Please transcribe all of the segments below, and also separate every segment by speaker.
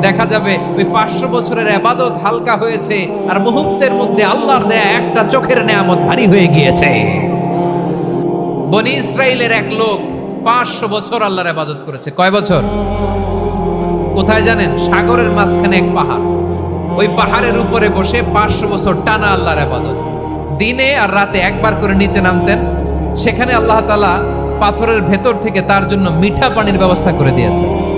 Speaker 1: দেখা যাবে ওই পাঁচশো বছরের আবাদত হালকা হয়েছে আর মুহূর্তের মধ্যে আল্লাহর দেয়া একটা চোখের নেয়ামত ভারী হয়ে গিয়েছে। বনি ইসরায়েলের এক লোক পাঁচশো বছর আল্লাহর আবাদত করেছে। কয় বছর? কোথায় জানেন? সাগরের মাঝখানে এক পাহাড়। ওই পাহাড়ের উপরে বসে পাঁচশো বছর টানা আল্লাহর আবাদত। দিনে আর রাতে একবার করে নিচে নামতেন। সেখানে আল্লাহ তালা পাথরের ভেতর থেকে তার জন্য মিঠা পানির ব্যবস্থা করে দিয়েছেন।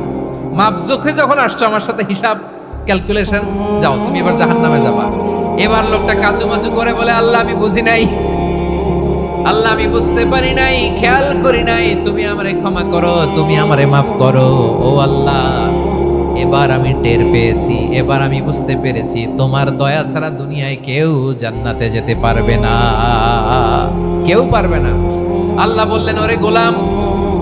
Speaker 1: মাপ চোখে যখন আসছো আমার সাথে হিসাব ক্যালকুলেশন যাও, তুমি এবার জাহান্নামে যাবা। এবার লোকটা কাচুমাচু করে বলে, আল্লাহ, আমি বুঝি নাই। আল্লাহ, আমি বুঝতে পারি নাই, খেয়াল করি নাই। তুমি আমারে ক্ষমা করো, তুমি আমারে মাফ করো। ও আল্লাহ, এবার আমি টের পেয়েছি, এবার আমি বুঝতে পেরেছি, তোমার দয়া ছাড়া দুনিয়ায় কেউ জান্নাতে যেতে পারবে না। কেউ পারবে না। আল্লাহ বললেন, ওরে গোলাম